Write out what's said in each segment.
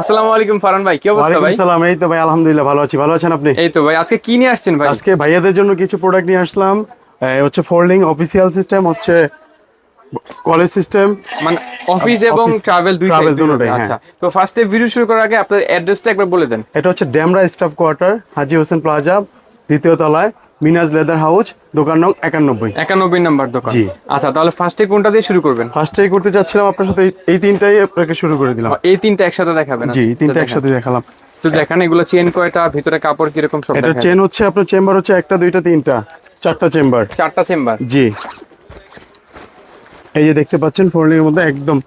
আসসালামু আলাইকুম ফারান ভাই কি অবস্থা ভাই? সালাম এই তো ভাই আলহামদুলিল্লাহ ভালো আছি। ভালো আছেন আপনি? এই তো ভাই আজকে কি নিয়ে আসছেন ভাই? আজকে ভাইয়াদের জন্য কিছু প্রোডাক্ট নিয়ে আসলাম। হচ্ছে ফোল্ডিং অফিসিয়াল সিস্টেম হচ্ছে কলেজ সিস্টেম মানে অফিস এবং ট্রাভেল দুই travel দুটোটাই, হ্যাঁ। আচ্ছা তো ফার্স্টে ভিডিও শুরু করার আগে আপনাদের অ্যাড্রেসটা একবার বলে দেন। এটা হচ্ছে Damra staff quarter Haji Hossain plaza দ্বিতীয় তলায়। মিনাজ লেদার হাউস দোকান নং একানব্বই। একানব্বই নাম্বার দোকান। জি। আচ্ছা তাহলে ফার্স্টে কোনটা দিয়ে শুরু করবেন? ফার্স্টেই করতে চাচ্ছিলাম আপনার সাথে এই- এই তিনটাই আপনাকে শুরু করে দিলাম। এই তিনটা একসাথে দেখাবেন? জি এই আচ্ছা, তিনটা একসাথে দেখালাম। তো দেখান এগুলো চেন কয়টা ভিতরে কাপড় কীরকম সব এটা চেন হচ্ছে আপনার চেম্বার হচ্ছে একটা দুইটা তিনটা চারটা চেম্বার চারটা চেম্বার জি। এই যে দেখতে পাচ্ছেন ফোল্ডিং এর মধ্যে একদম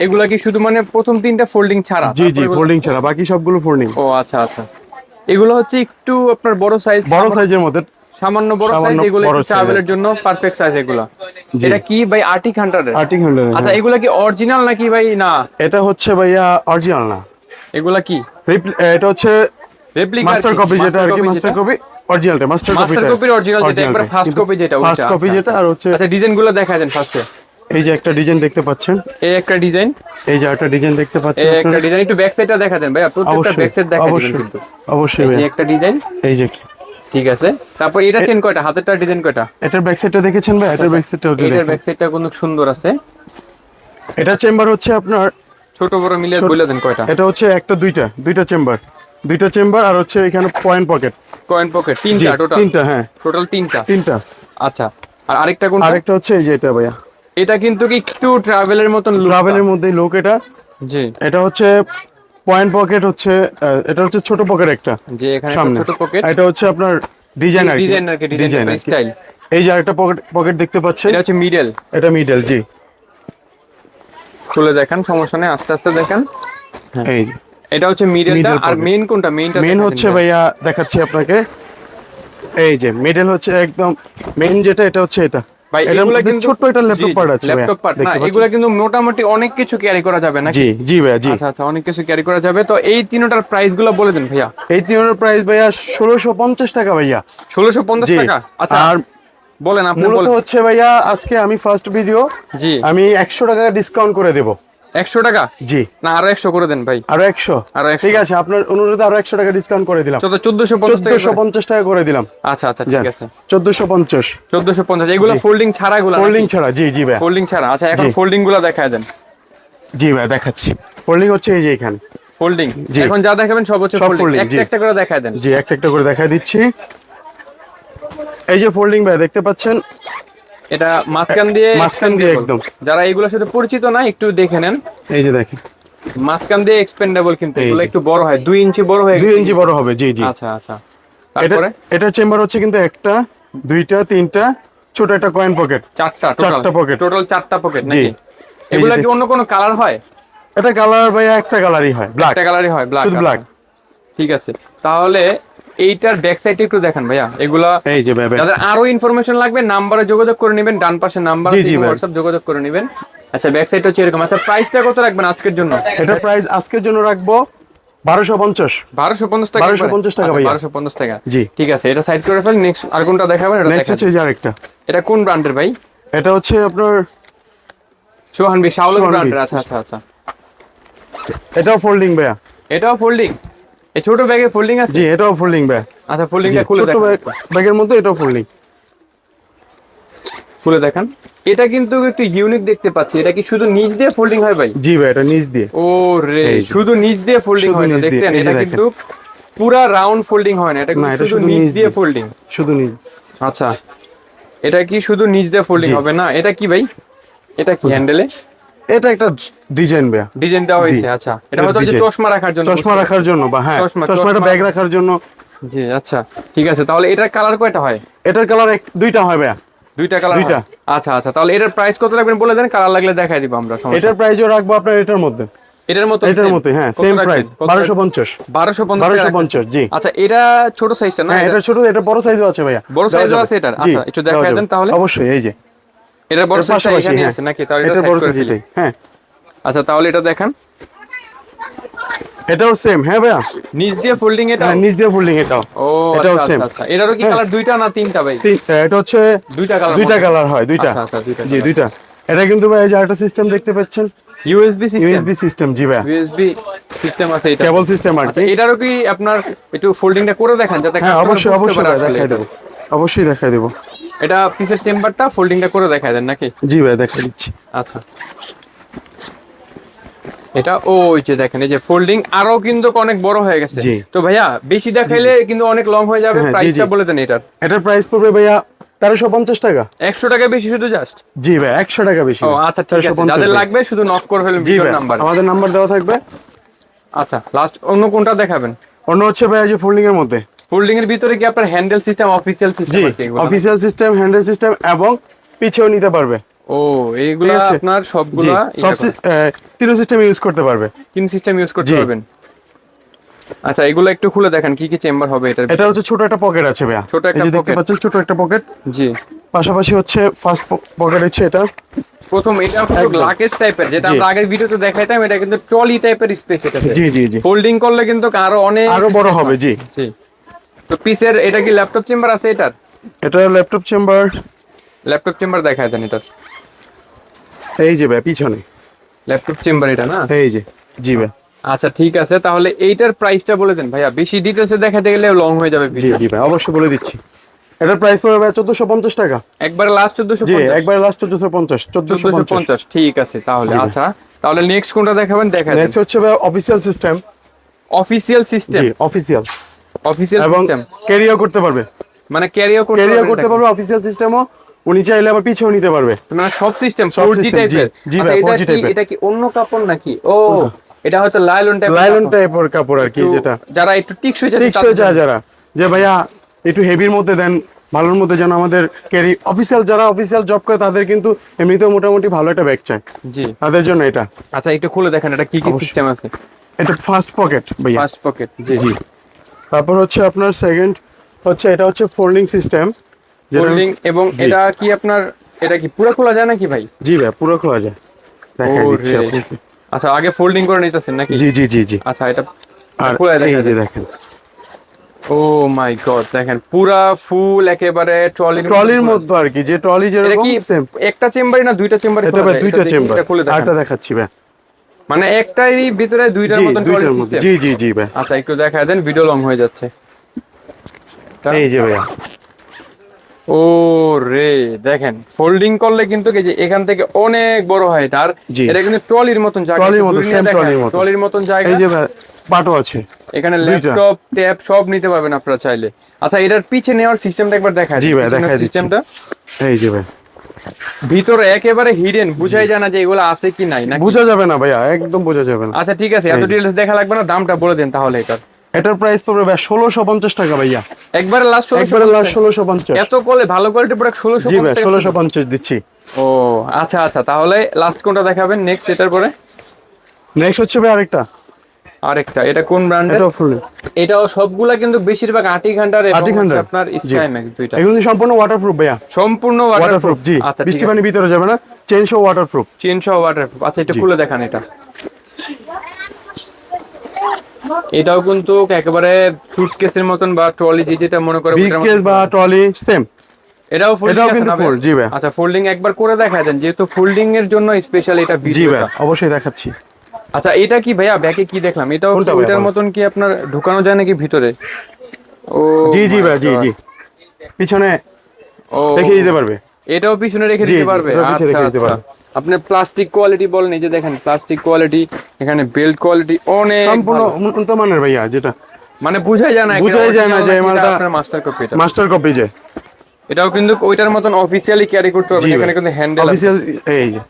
এগুলা কি শুধু মানে প্রথম তিনটা ফোল্ডিং ছাড়া? জি জি ফোল্ডিং ছাড়া বাকি সবগুলো ফোল্ডিং ও আচ্ছা আচ্ছা। এগুলো হচ্ছে একটু আপনার বড় সাইজ বড় সাইজের মধ্যে। সামান্য বড় সাইজ এগুলো ট্রাভেলের জন্য পারফেক্ট সাইজ এগুলো। এটা কি ভাই আর্টিক হান্ড্রেড আর্টিং হান্ড্রেড আচ্ছা এগুলা কি অরিজিনাল নাকি ভাই? না। এটা হচ্ছে ভাইয়া অরিজিনাল না। এগুলা কি? এটা হচ্ছে রেপ্লিকা মাস্টার কপি যেটা আর কি মাস্টার কপি অরিজিনালটা মাস্টার কপি মাস্টার কপির অরিজিনাল যেটা একবার ফার্স্ট কপি যেটা ফার্স্ট কপি যেটা আর হচ্ছে আচ্ছা ডিজাইনগুলো দেখা দেন ফার্স্টে এই যে একটা ডিজাইন দেখতে পাচ্ছেন? এই একটা ডিজাইন। এই যে একটা ডিজাইন দেখতে পাচ্ছেন এই একটা ডিজাইন। একটু ব্যাক সাইডটা দেখা দেন ভাই প্রত্যেকটা ব্যাক সাইড দেখা দিবেন কিন্তু। অবশ্যই এই যে একটা ডিজাইন। এই যে ঠিক আছে। তারপর এটা চেন কয়টা? হাতেরটা ডিজাইন কয়টা? এটার ব্যাক সাইডটা দেখেছেন ভাই এটার ব্যাক সাইডটা এটার ব্যাক সাইডটা কোনো সুন্দর আছে। এটা চেম্বার হচ্ছে আপনার ছোট বড় মিলে বলে দেন কয়টা? এটা হচ্ছে একটা দুইটা দুইটা চেম্বার দুইটা চেম্বার আর হচ্ছে এখানে পয়েন্ট পকেট কয়েন পকেট তিনটা টোটাল তিনটা হ্যাঁ। টোটাল তিনটা? তিনটা। আচ্ছা আর আরেকটা কোন আরেকটা হচ্ছে এই যে এটা ভাইয়া। এটা কিন্তু কি একটু ট্রাভেলের মতন ট্রাভেলের মধ্যেই লোক এটা। জি। এটা হচ্ছে পয়েন্ট পকেট হচ্ছে এটা হচ্ছে ছোট পকেট একটা যে এখানে ছোট পকেট এটা হচ্ছে আপনার ডিজাইন আর ডিজাইন আর কি ডিজাইন স্টাইল এই যে আরেকটা পকেট পকেট দেখতে পাচ্ছেন? এটা হচ্ছে মিডল এটা মিডল জি। খুলে দেখেন সমস্যা নেই আস্তে আস্তে দেখেন। এই যে। এটা হচ্ছে মিডলটা আর. মেইন কোনটা? মেইনটা মেন হচ্ছে ভাইয়া দেখাচ্ছি আপনাকে। এই যে মিডল হচ্ছে একদম মেইন যেটা এটা হচ্ছে এটা। ভাই এগুলা কিন্তু ছোট একটা ল্যাপটপ পার্ট আছে ল্যাপটপ পার্ট না এগুলা কিন্তু মোটামুটি অনেক কিছু ক্যারি করা যাবে নাকি? জি জি ভাইয়া জি। আচ্ছা আচ্ছা অনেক কিছু ক্যারি করা যাবে। তো এই তিনটার প্রাইসগুলো বলে দেন ভাইয়া। এই তিনটার প্রাইস ভাইয়া ষোলোশো পঞ্চাশ টাকা ভাইয়া। ষোলোশো পঞ্চাশ জি। টাকা? আচ্ছা আর বলেন আপনি মূলত হচ্ছে ভাইয়া আজকে আমি ফার্স্ট ভিডিও জি। আমি একশো টাকা ডিসকাউন্ট করে দেব। একশো টাকা? জি। না আরও একশো করে দেন ভাই। আরও একশো? আরও ঠিক আছে আপনার অনুরোধে আরও একশো টাকা ডিসকাউন্ট করে দিলাম। চোদ্দশো চোদ্দশো পঞ্চাশ টাকা করে দিলাম। আচ্ছা আচ্ছা ঠিক আছে। চোদ্দশো পঞ্চাশ। চোদ্দশো পঞ্চাশ এগুলো ফোল্ডিং ছাড়া এগুলো ফোল্ডিং ছাড়া জি জি ভাই ফোল্ডিং ছাড়া। আচ্ছা এখন ফোল্ডিংগুলো দেখায় দেন। জি ভাই দেখাচ্ছি। ফোল্ডিং হচ্ছে এই যে এখানে। ফোল্ডিং। এখন যা দেখাবেন সব হচ্ছে ফোল্ডিং একটা একটা করে দেখায় দেন। জি একটা একটা করে দেখা দিচ্ছি। এই যে ফোল্ডিং ভাই দেখতে পাচ্ছেন? এটা মাঝখান দিয়ে মাঝখান দিয়ে একদম। যারা এগুলোর সাথে পরিচিত না একটু দেখে নেন। এই যে দেখেন। মাঝখান দিয়ে এক্সপেন্ডেবল কিন্তু এগুলো একটু বড় হয় দুই ইঞ্চি বড় হয়ে দুই ইঞ্চি বড় হবে জি জি। আচ্ছা আচ্ছা। এটা তারপরে? এটার চেম্বার হচ্ছে কিন্তু একটা দুইটা তিনটা ছোট একটা কয়েন পকেট চারটা চারটা pocket। টোটাল চারটা পকেট। নাকি? এগুলা কি অন্য কোনো কালার হয়? এটা কালার ভাইয়া একটা কালারই হয় ব্ল্যাক একটা কালারই হয় ব্ল্যাক শুধু black। ঠিক আছে। তাহলে এইটার ব্যাক সাইডটা একটু দেখেন ভাইয়া। এগুলা এই যে যাদের আরও ইনফরমেশন লাগবে নাম্বারে যোগাযোগ করে নেবেন ডান পাশে নাম্বার জি, জি, হোয়াটসঅ্যাপ যোগাযোগ করে নেবেন। আচ্ছা ব্যাক সাইডটা হচ্ছে এরকম। আচ্ছা প্রাইসটা কত রাখবেন আজকের জন্য? এটা প্রাইস আজকের জন্য রাখব বারোশো পঞ্চাশ। বারোশো পঞ্চাশ টাকা 1250 টাকা বারোশো পঞ্চাশ টাকা। জি। ঠিক আছে এটা সাইড করে ফেল নেক্সট আর কোনটা দেখাবেন এটা নেক্সট হচ্ছে আরেকটা। এটা কোন ব্র্যান্ডের ভাই? এটা হচ্ছে আপনার সোহানবি শাওলার ব্র্যান্ডের আচ্ছা আচ্ছা আচ্ছা। এটাও ফোল্ডিং ভাইয়া। এটাও ফোল্ডিং এই ছোট ব্যাগে ফোল্ডিং আছে? জি এটাও ফোল্ডিং ভাইয়া আচ্ছা ফোল্ডিংটা খুলে ছোট ব্যাগের মধ্যে এটাও ফোল্ডিং খুলে দেখান। এটা কিন্তু একটু ইউনিক দেখতে পাচ্ছি। এটা কি শুধু নিচ দিয়ে ফোল্ডিং হয় ভাই? জি ভাই এটা নিচ দিয়ে। ও রে শুধু নিচ দিয়ে ফোল্ডিং হয় না দেখছেন? এটা কিন্তু পুরা রাউন্ড ফোল্ডিং হয় না এটা শুধু নিচ দিয়ে। ফোল্ডিং শুধু নিচ। আচ্ছা এটা কি শুধু নিচ দিয়ে ফোল্ডিং হবে না? এটা কি ভাই? এটা কি হ্যান্ডেলে এটা একটা ডিজাইন ভাইয়া। ডিজাইন দেওয়া হয়েছে আচ্ছা। এটা হয়তো যে চশমা রাখার জন্য চশমা রাখার জন্য বা হ্যাঁ চশমা- চশমাটা ব্যাগ রাখার জন্য। জি আচ্ছা ঠিক আছে। তাহলে এটার কালার কয়টা হয়? এটার কালার দুইটা হয় ভাইয়া। দুইটা কালার দুইটা। আচ্ছা আচ্ছা। তাহলে এটার প্রাইস কত রাখবেন বলে দেন? কালার লাগলে দেখাই দিব আমরা এটার প্রাইসও রাখব আপনার এটার মধ্যে। এটার মতো এটার মধ্যে হ্যাঁ সেম প্রাইস বারোশো পঞ্চাশ। বারোশো বারোশো পঞ্চাশ জি। আচ্ছা এটা ছোট সাইজটা না? হ্যাঁ এটা- ছোট এটা বড় সাইজও আছে ভাইয়া। বড় দেওয়া size ও আছে এটার? আচ্ছা, একটু দেখায় দেন তাহলে। অবশ্যই এই যে। এটার বড় পাশাপাশি এখানে হ্যাঁ। আছে নাকি? তাহলে এটা বড় সাইজ এটাই হ্যাঁ। আচ্ছা তাহলে এটা দেখান। এটাও সেম হ্যাঁ ভাইয়া? নিচ দিয়ে ফোল্ডিং এটা হ্যাঁ নিচ দিয়ে ফোল্ডিং এটাও। ও এটাও আচ্ছা same। আচ্ছা, আচ্ছা। এটারও কি হ্যাঁ। কালার দুইটা না তিনটা ভাই? তিন- এটা হচ্ছে দুইটা কালার দুইটা কালার হয় দুইটা। আচ্ছা, আচ্ছা, দুইটা জি দুইটা। এটা কিন্তু ভাই এই যে আরেকটা সিস্টেম দেখতে পাচ্ছেন? ইউএসবি সিস্টেম ইউএসবি সিস্টেম জি ভাই ইউএসবি সিস্টেম আছে এটা। কেবল সিস্টেম আর আচ্ছা এটারও কি আপনার একটু ফোল্ডিংটা করে দেখান যাতে হ্যাঁ অবশ্যই অবশ্যই দেখাই এটা। অবশ্যই দেখাই দেবো। এটা পিসের চেম্বারটা ফোল্ডিংটা করে দেখায় দেন নাকি? জি ভাই দেখাই দিচ্ছি। আচ্ছা। এটা ওই যে দেখেন এই যে ফোল্ডিং আরও কিন্তু অনেক বড় হয়ে গেছে। তো ভাইয়া বেশি দেখাইলে কিন্তু অনেক লং হয়ে যাবে হ্যাঁ, প্রাইসটা বলে দেন এটার। এটার প্রাইস পড়বে ভাইয়া তেরোশো পঞ্চাশ টাকা। একশো টাকা বেশি শুধু জাস্ট জি ভাই একশো টাকা বেশি। ও আচ্ছা 1350 যাদের লাগবে শুধু নক করে ফেলবেন জি নাম্বার আমাদের নাম্বার দেওয়া থাকবে। আচ্ছা লাস্ট অন্য কোনটা দেখাবেন? অন্য হচ্ছে ভাইয়া যে ফোল্ডিং এর মধ্যে। ফোল্ডিং এর ভিতরে কি আপনার হ্যান্ডেল সিস্টেম অফিসিয়াল সিস্টেম আছে? অফিসিয়াল সিস্টেম হ্যান্ডেল সিস্টেম এবং পিছেও নিতে পারবে। ও এইগুলা আছে। আপনার সবগুলা সব তিনও সিস্টেম ইউজ করতে পারবে। তিন সিস্টেম ইউজ করতে পারবেন। আচ্ছা এগুলো একটু খুলে দেখেন কি কি চেম্বার হবে এটার এটা হচ্ছে ছোট একটা পকেট আছে ভাইয়া। ছোট একটা পকেট পাচ্ছেন ছোট একটা পকেট জি। পাশাপাশি হচ্ছে ফার্স্ট পকেট হচ্ছে এটা। প্রথম এটা। লাকেজ টাইপের যেটা আমরা আগের ভিডিওতে দেখাইতাম এটা কিন্তু ট্রলি টাইপের স্পেস এটা জি জি জি। ফোল্ডিং করলে কিন্তু আরও অনেক আরও বড় হবে জি। জি। তো পিসের এটা কি ল্যাপটপ চেম্বার আছে এটার? এটা ল্যাপটপ চেম্বার। ল্যাপটপ চেম্বার দেখায় দেন এটার। এই যে ভাই পিছনে। ল্যাপটপ চেম্বার এটা না? এই যে জি ভাই। আচ্ছা ঠিক আছে তাহলে এইটার প্রাইসটা বলে দেন ভাইয়া। বেশি ডিটেলসে দেখাতে গেলে লং হয়ে যাবে জি জি ভাই অবশ্যই বলে দিচ্ছি। এটার প্রাইস পড়বে ভাই চোদ্দশো পঞ্চাশ টাকা। একবার লাস্ট চোদ্দশো জি একবার লাস্ট চোদ্দশো পঞ্চাশ চোদ্দশো চোদ্দশো পঞ্চাশ পঞ্চাশ ঠিক আছে তাহলে আচ্ছা তাহলে নেক্সট কোনটা দেখাবেন দেখা নেক্সট হচ্ছে ভাই অফিসিয়াল সিস্টেম অফিসিয়াল সিস্টেম জি অফিসিয়াল অফিসিয়াল এবং সিস্টেম ক্যারিও করতে পারবে। মানে করতে ক্যারিও করতে পারবে অফিসিয়াল সিস্টেমও উনি চাইলে আবার পিছেও নিতে পারবে। মানে সব সিস্টেম সব 4G জি, টাইপের জি আচ্ছা, ভাই, এটা 4G কি টাইপের। এটা কি অন্য কাপড় নাকি? ও এটা হয়তো লাইলন টাইপের লাইলন টাইপের কাপড় আর কি যেটা। যারা একটু টিকসই টিকসই যারা যে ভাইয়া একটু হেভির মধ্যে দেন ভালোর মধ্যে যেন আমাদের ক্যারি অফিসিয়াল যারা অফিসিয়াল জব করে তাদের কিন্তু এমনিতেও মোটামুটি ভালো একটা ব্যাগ চাই। জি। তাদের জন্য এটা। আচ্ছা একটু খুলে দেখেন এটা কি কি সিস্টেম আছে? এটা ফার্স্ট পকেট ভাইয়া। ফার্স্ট পকেট জি। জি। তারপর হচ্ছে আপনার সেকেন্ড হচ্ছে এটা হচ্ছে ফোল্ডিং সিস্টেম ফোল্ডিং এবং এটা কি আপনার এটা কি পুরো খোলা যায় নাকি ভাই? জি ভাই পুরো খোলা যায়। দেখাই ওরে। দিচ্ছি আপনাকে। আচ্ছা আগে ফোল্ডিং করে নিতেছেন নাকি? জি জি জি জি। আচ্ছা এটা আর খোলা দেখা যায় দেখেন। ও মাই গড দেখেন পুরা ফুল একেবারে ট্রলি ট্রলির মধ্যে আর কি যে ট্রলি যেরকম কি সেম একটা চেম্বারই না দুইটা চেম্বার এটা দুইটা চেম্বার আরেকটা দেখাচ্ছি ভাই। মানে একটাই ভিতরে দুইটার মতন জি জি জি ভাই। আচ্ছা একটু দেখা দেন ভিডিও লং হয়ে যাচ্ছে। এই যে ভাইয়া। ও রে দেখেন ফোল্ডিং করলে কিন্তু যে এখান থেকে অনেক বড় হয় এটা। আর এটা কিন্তু ট্রলির মতন জায়গা। ট্রলির একটু মতো, দূর নিয়ে same দেখান। ট্রলির মতো। ট্রলির মতন জায়গা। এই যে ভাই পাটও আছে। এখানে ল্যাপটপ ট্যাব সব নিতে পারবেন আপনারা চাইলে। আচ্ছা এটার পিছে নেওয়ার সিস্টেমটা একবার দেখা জি ভাই, দিচ্ছি। সিস্টেমটা এই যে ভাই। ভিতরে একেবারে হিডেন বুঝাই যায় না যে এগুলো আছে কি নাই না বোঝা যাবে না ভাইয়া একদম বোঝা যাবে না। আচ্ছা ঠিক আছে এত। ডিটেলস দেখা লাগবে না দামটা বলে দেন তাহলে এটার। এটার প্রাইস পড়বে ভাই ষোলোশো পঞ্চাশ টাকা ভাইয়া। একবারে লাস্ট একবারে লাস্ট ষোলোশো পঞ্চাশ। এত করলে ভালো কোয়ালিটি প্রোডাক্ট ষোলোশো জি ভাই ষোলোশো পঞ্চাশ দিচ্ছি। ও আচ্ছা আচ্ছা তাহলে লাস্ট কোনটা দেখাবেন? নেক্সট এটার পরে? নেক্সট হচ্ছে ভাই আরেকটা। আরেকটা এটা কোন ব্র্যান্ডের এটাও ফুল এটাও সবগুলা কিন্তু বেশিরভাগ আটি ঘণ্টার আটি ঘণ্টার? আপনার। দুইটা। এগুলো সম্পূর্ণ ওয়াটারপ্রুফ ভাইয়া। সম্পূর্ণ ওয়াটারপ্রুফ জি। আচ্ছা বৃষ্টি পানি ভিতরে যাবে না। চেন সহ ওয়াটারপ্রুফ চেন সহ ওয়াটারপ্রুফ আচ্ছা এটা খুলে দেখান এটা। এটাও কিন্তু একেবারে সুটকেসের মতন বা ট্রলি যে যেটা মনে করে মতন। বা ট্রলি সেম এটাও ফোল্ডিং এটাও কিন্তু জি ভাই। আচ্ছা ফোল্ডিং একবার করে দেখা দেন। যেহেতু ফোল্ডিং এর জন্য স্পেশাল এটা জি ভাই অবশ্যই দেখাচ্ছি। আচ্ছা এটা কি ভাইয়া? ব্যাকে কি দেখলাম? এটাও ভাইয়া ওইটার মতন কি আপনার ঢুকানো যায় নাকি ভিতরে? ও জি জি ভাই জি জি। পিছনে ও। রেখে দিতে পারবে। এটাও পিছনে রেখে দিতে পারবে? আচ্ছা আচ্ছা। আপনি প্লাস্টিক কোয়ালিটি বলেন এই যে দেখেন প্লাস্টিক কোয়ালিটি এখানে বেল্ট কোয়ালিটি অনেক সম্পূর্ণ উন্নত মানের ভাইয়া যেটা মানে বুঝাই যায় না বুঝাই যায় না যে মালটা- আপনার মাস্টার কপি এটা। মাস্টার কপি যে। এটাও কিন্তু ওইটার মতন অফিসিয়ালি ক্যারি করতে হবে এখানে কিন্তু হ্যান্ডেল অফিসিয়াল এই যে।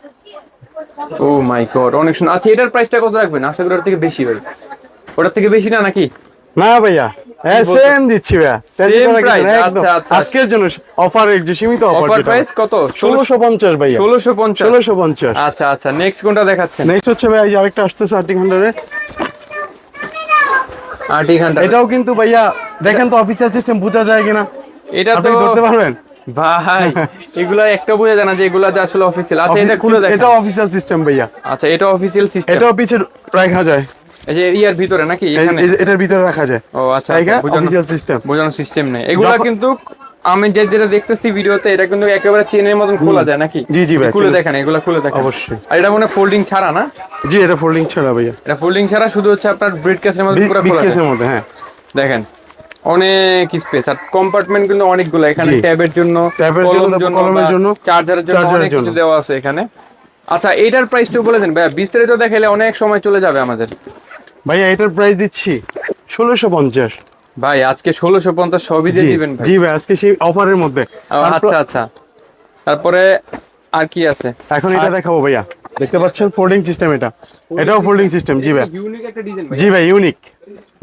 ও মাই গড অনেক সুন্দর। আচ্ছা এটার প্রাইসটা কত রাখবেন? আশা করি ওটার থেকে বেশি ভাই। ওটার থেকে বেশি না নাকি? না ভাইয়া। হ্যাঁ সেম দিচ্ছি ভাইয়া। একদম। আচ্ছা, আচ্ছা। আজকের জন্য অফার সীমিত অফার প্রাইস কত? ষোলোশো পঞ্চাশ ভাইয়া। ষোলোশো পঞ্চাশ। ষোলোশো পঞ্চাশ। আচ্ছা আচ্ছা নেক্সট কোনটা দেখাচ্ছেন? নেক্সট হচ্ছে ভাই আরেকটা আসতেছে আর্টি হান্ড্রেডে আটি ঘণ্টা এটাও কিন্তু ভাইয়া দেখেন তো অফিসিয়াল সিস্টেম বোঝা যায় কিনা। এটা তো ধরতে পারবেন? ভাই এগুলা একটা বোঝা যায় না যে এগুলা যে আসলে অফিসিয়াল আচ্ছা এটা খুলে দেখেন। এটা অফিসিয়াল সিস্টেম ভাইয়া। আচ্ছা এটা অফিসিয়াল সিস্টেম এটাও পিছে রাখা যায়। এই যে ইয়ার ভিতরে নাকি এখানে? এটার ভিতরে রাখা যায়। ও আচ্ছা আচ্ছা, অফিসিয়াল সিস্টেম বোঝানো সিস্টেম নেই। এগুলা কিন্তু আমি যে যেটা দেখতেছি ভিডিওতে এটা কিন্তু একেবারে চেনের মতন খোলা যায় নাকি? জি, জি ভাই, খুলে দেখেন এগুলা খুলে দেখেন। অবশ্যই। আর এটা মনে ফোল্ডিং ছাড়া না? জি এটা ফোল্ডিং ছাড়া ভাইয়া। এটা ফোল্ডিং ছাড়া শুধু হচ্ছে আপনার ব্রিড কেসের মধ্যে পুরো খোলা যায়। কেসের মধ্যে হ্যাঁ। দেখেন অনেক স্পেস আর কম্পার্টমেন্ট কিন্তু অনেকগুলো এখানে। ট্যাবের জন্য ট্যাবের জন্য, কলমের জন্য, চার্জারের জন্য অনেক কিছু দেওয়া আছে এখানে। আচ্ছা এইটার প্রাইসটা বলে দেন ভাইয়া বিস্তারিত দেখাইলে অনেক সময় চলে যাবে আমাদের। ভাইয়া এটার প্রাইস দিচ্ছি ষোলোশো পঞ্চাশ। ভাই আজকে ষোলোশো পঞ্চাশ সবই দিয়ে দিবেন ভাই। জি ভাই আজকে সেই অফারের মধ্যে। আচ্ছা আচ্ছা। তারপরে আর কি আছে? এখন এটা দেখাবো ভাইয়া। দেখতে পাচ্ছেন ফোল্ডিং সিস্টেম এটা। এটাও ফোল্ডিং সিস্টেম জি ভাই। ইউনিক একটা ডিজাইন ভাই জি ভাই ইউনিক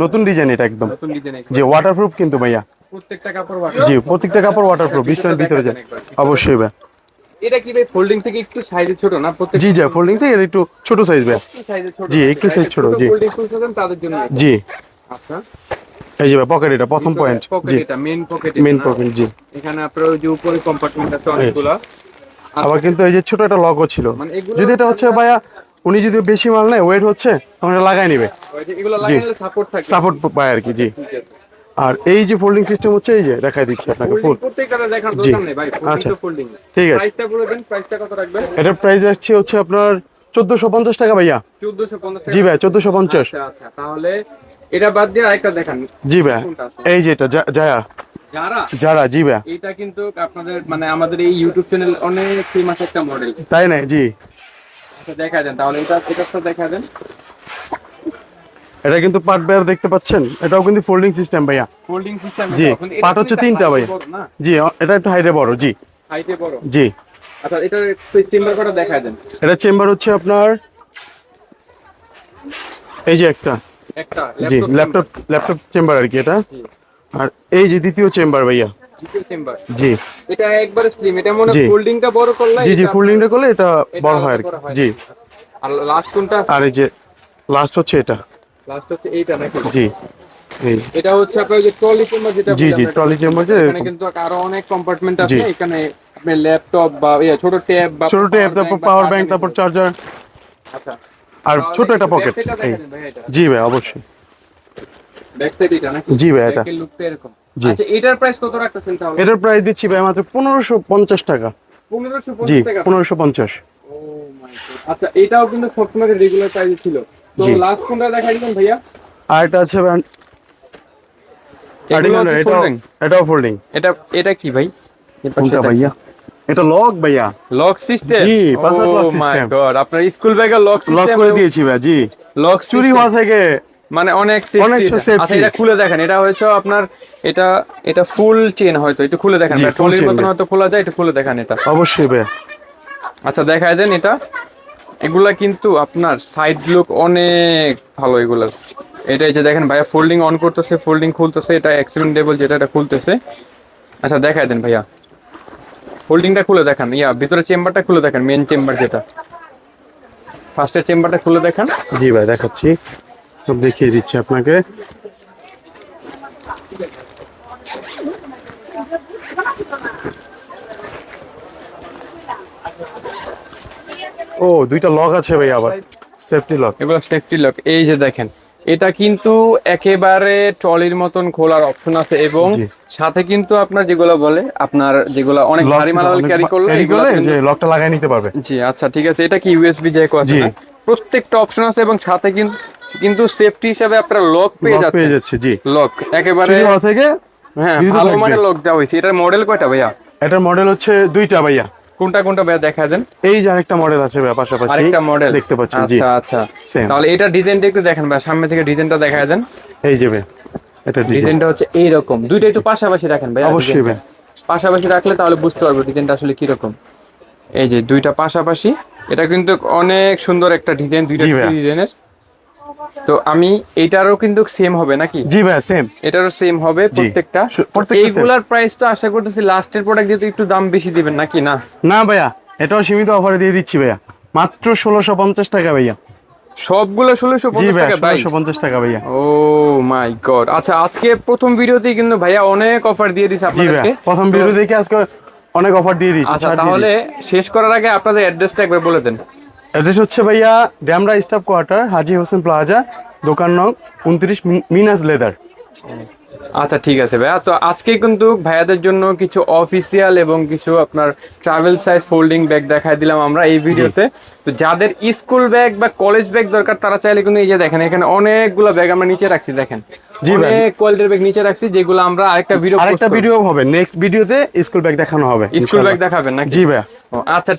নতুন ডিজাইন এটা একদম। নতুন ডিজাইন জি ওয়াটারপ্রুফ কিন্তু ভাইয়া। প্রত্যেকটা কাপড় জি প্রত্যেকটা কাপড় ওয়াটারপ্রুফ বিছনার ভিতরে যায় অবশ্যই ভাই। এটা কি ভাই ফোল্ডিং থেকে একটু সাইজে ছোট না প্রত্যেক জি জি ফোল্ডিং থেকে একটু ছোট সাইজ ভাই। সাইজে ছোট জি, একটু সাইজ ছোট, জি। ফোল্ডিং খুলছেন তাদের জন্য জি। আচ্ছা। এই যে ভাই পকেট এটা প্রথম পয়েন্ট জি। এটা মেইন পকেট মেইন পকেট জি। এখানে আপনার যে উপরে কম্পার্টমেন্ট আছে অনেকগুলো। আবার কিন্তু এই যে ছোট একটা লগও ছিল। মানে যদি এটা হচ্ছে ভাইয়া উনি যদি বেশি মাল নেয় ওয়েট হচ্ছে তখন এটা লাগাই নিবে। লাগাইলে সাপোর্ট পায় আর কি জি। আর এই যে ফোল্ডিং সিস্টেম হচ্ছে এই যে দেখাই দিচ্ছি আপনাকে ফুল জি। আচ্ছা। ঠিক আছে। এটার প্রাইস আসছে হচ্ছে আপনার চোদ্দশো পঞ্চাশ টাকা ভাইয়া। 1450 টাকা জি ভাই চোদ্দশো পঞ্চাশ। আচ্ছা আচ্ছা তাহলে এটা বাদ দিয়ে আরেকটা দেখান। জি ভাই। এই যে এটা যা- যায়া যারা? যারা জি ভাই। এটা কিন্তু আপনাদের মানে আমাদের এই ইউটিউব চ্যানেল অনেক ফেমাস একটা মডেল তাই না? জি। আচ্ছা দেখা দেন। তাহলে এটা এটা তো দেখা দেন। এটা কিন্তু পার্ট বেয়ার দেখতে পাচ্ছেন? এটাও কিন্তু ফোল্ডিং সিস্টেম ভাইয়া। ফোল্ডিং সিস্টেম জি, part হচ্ছে তিনটা ভাই। না? জি এটা একটু হাইটে বড় জি। হাইটে বড়? জি। আচ্ছা এটা চেম্বার কটা দেখা দেন? এটা চেম্বার হচ্ছে আপনার এই যে একটা। জি ল্যাপটপ ল্যাপটপ চেম্বার আর কি এটা? আর এই যে দ্বিতীয় চেম্বার ভাইয়া। জি। এটা একবারে স্লিম এটা মনে ফোল্ডিংটা বড় করলে জি জি ফোল্ডিংটা করলে এটা এটা বড় হয় আর কি। জি। আর লাস্ট কোনটা? আর এই যে লাস্ট হচ্ছে এটা। লাস্ট হচ্ছে এইটা নাকি? জি। এটা হচ্ছে আপনার যে ট্রলি চেম্বার যেটা জি জি ট্রলি চেম্বার যে এখানে কিন্তু আরও অনেক কম্পার্টমেন্ট আছে। এখানে ল্যাপটপ বা ইয়া ছোট ট্যাব বা ছোট ট্যাব তারপর পাওয়ার ব্যাংক তারপর চার্জার আচ্ছা। আর ছোট একটা পকেট এটা। জি ভাই অবশ্যই। এটা জি ভাই, এটা। জি। আচ্ছা এটার প্রাইস কত রাখতেছেন তাহলে? এটার প্রাইস দিচ্ছি ভাই মাত্র পনেরোশো পঞ্চাশ টাকা। 1550 জি টাকা। ও মাই গড আচ্ছা এটাও কিন্তু সবসময় রেগুলার প্রাইস ছিল। তো লাস্ট কোনটা দেখাই দিবেন ভাইয়া? আর এটা আছে ভাই কি এটাও এটাও ফোল্ডিং এটা এটা কি ভাই? কোনটা ভাইয়া? এটা লক ভাইয়া। লক সিস্টেম জি, lock মাই system। গড আপনার স্কুল ব্যাগের লক লক করে দিয়েছি ভাই জি। লক চুরি হওয়া থেকে মানে অনেক অনেক আচ্ছা এটা খুলে দেখেন এটা হয়তো আপনার এটা এটা ফুল চেন হয়তো একটু খুলে দেখেন ট্রলির মতন হয়তো খোলা যায় একটু খুলে দেখেন এটা। অবশ্যই ভাই আচ্ছা দেখায় দেন এটা। এগুলা কিন্তু আপনার সাইড লুক অনেক ভালো এগুলার। এটা এই যে দেখেন ভাইয়া ফোল্ডিং অন করতেছে ফোল্ডিং খুলতেছে এটা এক্সপেন্ডেবল যেটা এটা খুলতেছে। আচ্ছা দেখায় দেন ভাইয়া। ফোল্ডিংটা খুলে দেখান। ইয়া ভিতরে চেম্বারটা খুলে দেখেন মেন চেম্বার যেটা। ফার্স্টের চেম্বারটা খুলে দেখান। জি ভাই দেখাচ্ছি। সব দেখিয়ে দিচ্ছি আপনাকে। ও দুইটা লক আছে ভাই আবার। সেফটি লক এগুলো সেফটি লক এই যে দেখেন এটা কিন্তু একেবারে ট্রলির মতন খোলার অপশন আছে এবং সাথে কিন্তু আপনার যেগুলো বলে আপনার যেগুলো অনেক ভারী মাল ক্যারি করলে যে লকটা লাগাই নিতে পারবে। জি আচ্ছা ঠিক আছে এটা কি ইউএসবি জ্যাকও আছে। প্রত্যেকটা অপশন আছে এবং সাথে কিন্তু কিন্তু সেফটি হিসাবে আপনারা লক পেয়ে লক পেয়ে যাচ্ছে যাচ্ছে জি। লক একেবারে থেকে হ্যাঁ ভালো মানে লক দেওয়া হয়েছে। এটার মডেল কয়টা ভাইয়া? এটার মডেল হচ্ছে দুইটা ভাইয়া। কোনটা কোনটা ভাইয়া দেখা দেন? এই যে আরেকটা মডেল আছে ভাইয়া পাশাপাশি আরেকটা মডেল দেখতে পাচ্ছেন জি। আচ্ছা আচ্ছা। তাহলে এটা ডিজাইনটা একটু দেখেন ভাই সামনে থেকে ডিজাইনটা দেখা দেন। এই যে ভাইয়া এটা ডিজাইনটা হচ্ছে এইরকম। দুইটা একটু পাশাপাশি রাখেন ভাই অবশ্যই ভাই পাশাপাশি রাখলে তাহলে বুঝতে পারব ডিজাইনটা আসলে কীরকম। এই যে দুইটা পাশাপাশি এটা কিন্তু অনেক সুন্দর একটা ডিজাইন দুইটা। ডিজাইনের। তো আমি এটারও কিন্তু সেম হবে নাকি? জি ভাইয়া সেম এটারও সেম হবে প্রত্যেকটা। প্রত্যেকটা এইগুলার প্রাইস তো আশা করতেছি লাস্টের প্রোডাক্ট যেহেতু একটু দাম বেশি দিবেন নাকি না? না ভাইয়া এটাও সীমিত অফারে দিয়ে দিচ্ছি ভাইয়া। মাত্র ষোলোশো পঞ্চাশ টাকা ভাইয়া। সবগুলো ষোলোশো পঞ্চাশ টাকা ভাই? ভাইয়া। ও মাই গড আচ্ছা আজকে প্রথম ভিডিওতেই কিন্তু ভাইয়া অনেক অফার দিয়ে দিছে জি আপনাদেরকে। প্রথম ভিডিও দেখে আজকে অনেক অফার দিয়ে দিচ্ছি আচ্ছা তাহলে শেষ করার আগে আপনাদের অ্যাড্রেসটা একবার বলে দেন। অ্যাড্রেস হচ্ছে ভাইয়া Demra staff quarter Haji Hossain plaza দোকান নং উনত্রিশ মিনাস লেদার। আচ্ছা ঠিক আছে ভাইয়া। তো আজকে কিন্তু ভাইয়াদের জন্য কিছু অফিসিয়াল এবং কিছু আপনার ট্রাভেল সাইজ ফোল্ডিং ব্যাগ দেখাই দিলাম আমরা এই ভিডিওতে। তো যাদের স্কুল ব্যাগ বা কলেজ ব্যাগ দরকার তারা চাইলে কিন্তু এই যে দেখেন এখানে অনেকগুলো ব্যাগ আমরা নিচে রাখছি দেখেন। জি। অনেক কোয়ালিটির ব্যাগ নিচে রাখছি যেগুলো আমরা আরেকটা ভিডিও আরেকটা ভিডিও হবে। নেক্সট ভিডিওতে স্কুল ব্যাগ দেখানো হবে স্কুল ব্যাগ দেখাবেন নাকি? জি ভাইয়া। আচ্ছা